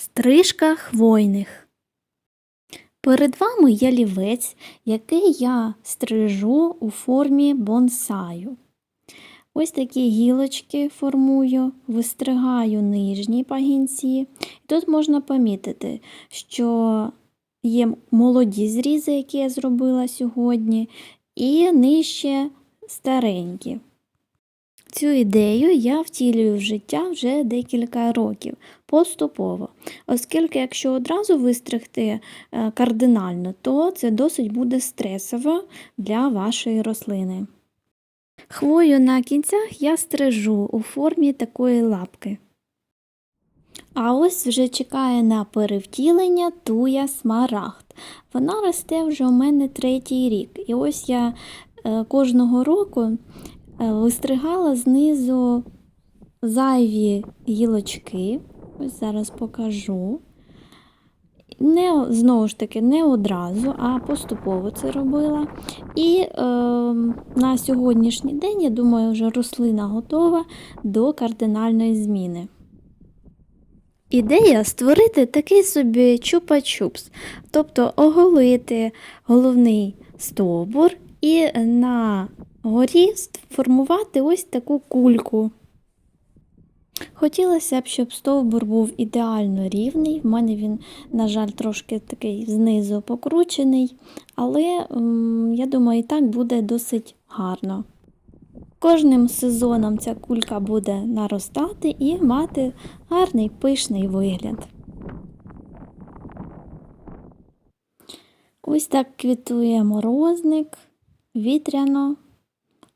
Стрижка хвойних. Перед вами ялівець, який я стрижу у формі бонсаю. Ось такі гілочки формую, вистригаю нижні пагінці. Тут можна помітити, що є молоді зрізи, які я зробила сьогодні, і нижче старенькі. Цю ідею я втілюю в життя вже декілька років поступово, оскільки якщо одразу вистригти е, кардинально, то це досить буде стресово для вашої рослини. Хвою на кінцях я стрижу у формі такої лапки. А ось вже чекає на перевтілення туя смарагд. Вона росте вже у мене третій рік. І ось я е, кожного року вистригала знизу зайві гілочки. Ось зараз покажу. Не, знову ж таки, не одразу, а поступово це робила. І е, на сьогоднішній день, я думаю, вже рослина готова до кардинальної зміни. Ідея створити такий собі чупа-чупс, тобто оголити головний стовбур і на горі сформувати ось таку кульку. Хотілося б, щоб стовбур був ідеально рівний. В мене він, на жаль, трошки такий знизу покручений, але я думаю, і так буде досить гарно. Кожним сезоном ця кулька буде наростати і мати гарний пишний вигляд. Ось так квітує морозник, вітряно,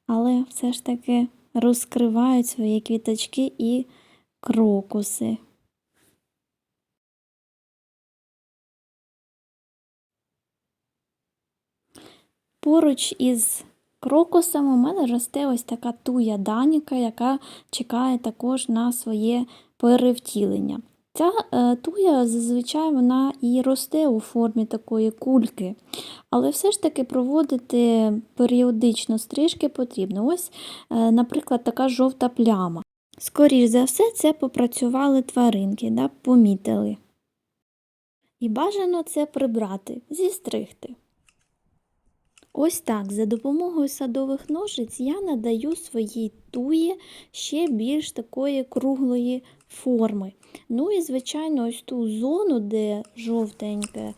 але все ж таки розкривають свої квіточки і крокуси. Поруч із крокусом у мене росте ось така туя даніка, яка чекає також на своє перевтілення. Ця е, туя зазвичай вона і росте у формі такої кульки, але все ж таки проводити періодично стрижки потрібно. Ось, е, наприклад, така жовта пляма. Скоріш за все, це попрацювали тваринки, да, помітили. І бажано це прибрати, зістригти. Ось так, за допомогою садових ножиць я надаю своїй туї ще більш такої круглої форми. Ну і, звичайно, ось ту зону, де жовтенька,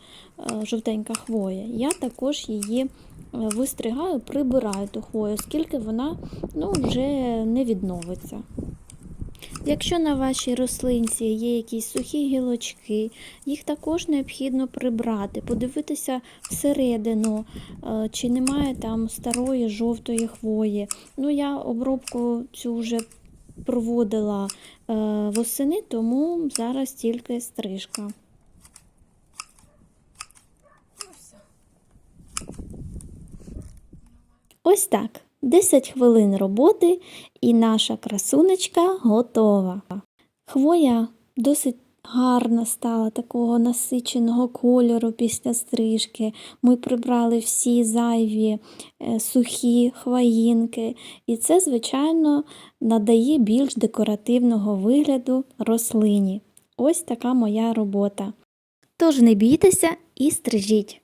жовтенька хвоя, я також її е, вистригаю, прибираю ту хвою, оскільки вона ну, вже не відновиться. Якщо на вашій рослинці є якісь сухі гілочки, їх також необхідно прибрати, подивитися всередину, е, чи немає там старої жовтої хвої. Ну, я обробку цю вже проводила е, восени, тому зараз тільки стрижка. Ось так. 10 хвилин роботи і наша красунечка готова. Хвоя досить гарна стала такого насиченого кольору після стрижки. Ми прибрали всі зайві е, сухі хваїнки, і це, звичайно, надає більш декоративного вигляду рослині. Ось така моя робота. Тож не бійтеся і стрижіть.